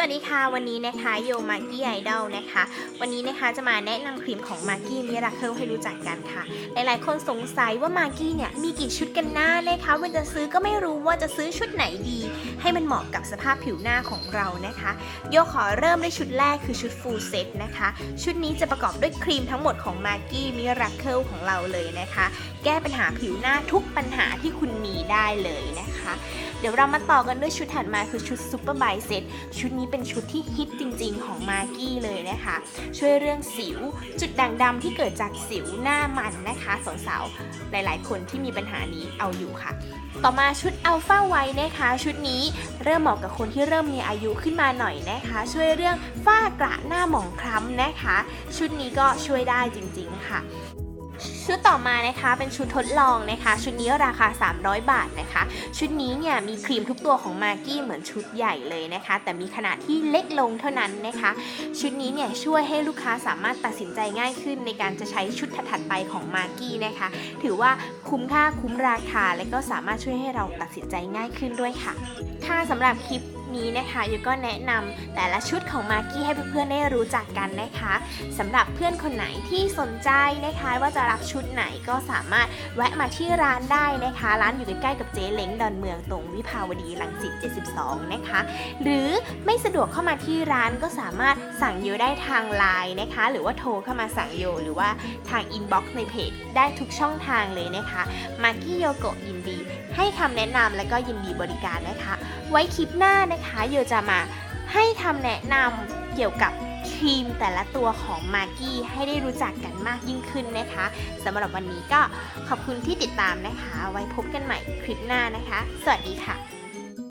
วัสดีค่ะวันนี้นะคะโยมากี้ไอดอลนะคะ วันนี้นะคะจะมาแนะนำครีมของมากี้มิราเคิลให้รู้จักกันค่ะ หลายๆ คนสงสัยว่ามากี้เนี่ยมีกี่ชุดกันหน้านะคะเวลาจะซื้อก็ไม่รู้ว่าจะซื้อชุดไหนดี ให้มันเหมาะกับสภาพผิวหน้าของเรานะคะ โยขอเริ่มด้วยชุดแรกคือชุด full set นะคะ ชุดนี้จะประกอบด้วยครีมทั้งหมดของมากี้มิราเคิลของเราเลยนะคะ แก้ปัญหาผิวหน้าทุกปัญหาที่คุณมีได้เลยนะคะ เดี๋ยวเรามาต่อกันด้วยชุดถัดมาคือชุดซูเปอร์ไบเซตชุดนี้เป็นชุดที่ฮิตจริง ๆ ของมากี้เลยนะคะ ช่วยเรื่องสิว จุดด่างดำที่เกิดจากสิวหน้ามันนะคะสาวๆหลายๆ คนที่มีปัญหานี้เอาอยู่ค่ะ ต่อมาชุดอัลฟาไวนะคะ ชุดนี้เริ่มเหมาะกับคนที่เริ่มมีอายุขึ้นมาหน่อยนะคะ ช่วยเรื่องฝ้ากระหน้าหมองคล้ำนะคะ ชุดนี้ก็ช่วยได้จริง ๆ ค่ะ ชุดต่อมานะคะเป็นชุดทดลองนะคะ ชุดนี้ราคา 300 บาทนะคะ ชุดนี้เนี่ยมีครีมทุกตัวของมากกี้เหมือนชุดใหญ่เลยนะคะ แต่มีขนาดที่เล็กลงเท่านั้นนะคะ ชุดนี้เนี่ยช่วยให้ลูกค้าสามารถตัดสินใจง่ายขึ้นในการจะใช้ชุดถัดไปของมากกี้นะคะ ถือว่าคุ้มค่าคุ้มราคาและก็สามารถช่วยให้เราตัดสินใจง่ายขึ้นด้วยค่ะ ค่ะสำหรับคลิป นี้นะคะยูก็แนะนำแต่ละชุดของมากกี้ให้เพื่อนๆได้รู้จักกันนะคะสำหรับเพื่อนคนไหนที่สนใจนะคะว่าจะรับชุดไหนก็สามารถแวะมาที่ร้านได้นะคะ ร้านอยู่ใกล้ๆกับเจ๊เล้งดอนเมืองตรงวิภาวดีรังสิต72 นะคะ หรือไม่สะดวกเข้ามาที่ร้านก็สามารถสั่งโยได้ทางไลน์นะคะ หรือว่าโทรเข้ามาสั่งโยหรือว่าทางอินบ็อกซ์ในเพจได้ทุกช่องทางเลยนะคะมากกี้โยโกะยินดี ให้คำแนะนำและก็ยินดีบริการนะคะ ไว้คลิปหน้านะคะโยจะมาให้คำแนะนำเกี่ยวกับครีมแต่ละตัวของมากี้ให้ได้รู้จักกันมากยิ่งขึ้นนะคะสำหรับวันนี้ก็ขอบคุณที่ติดตามนะคะ ไว้พบกันใหม่คลิปหน้านะคะ สวัสดีค่ะ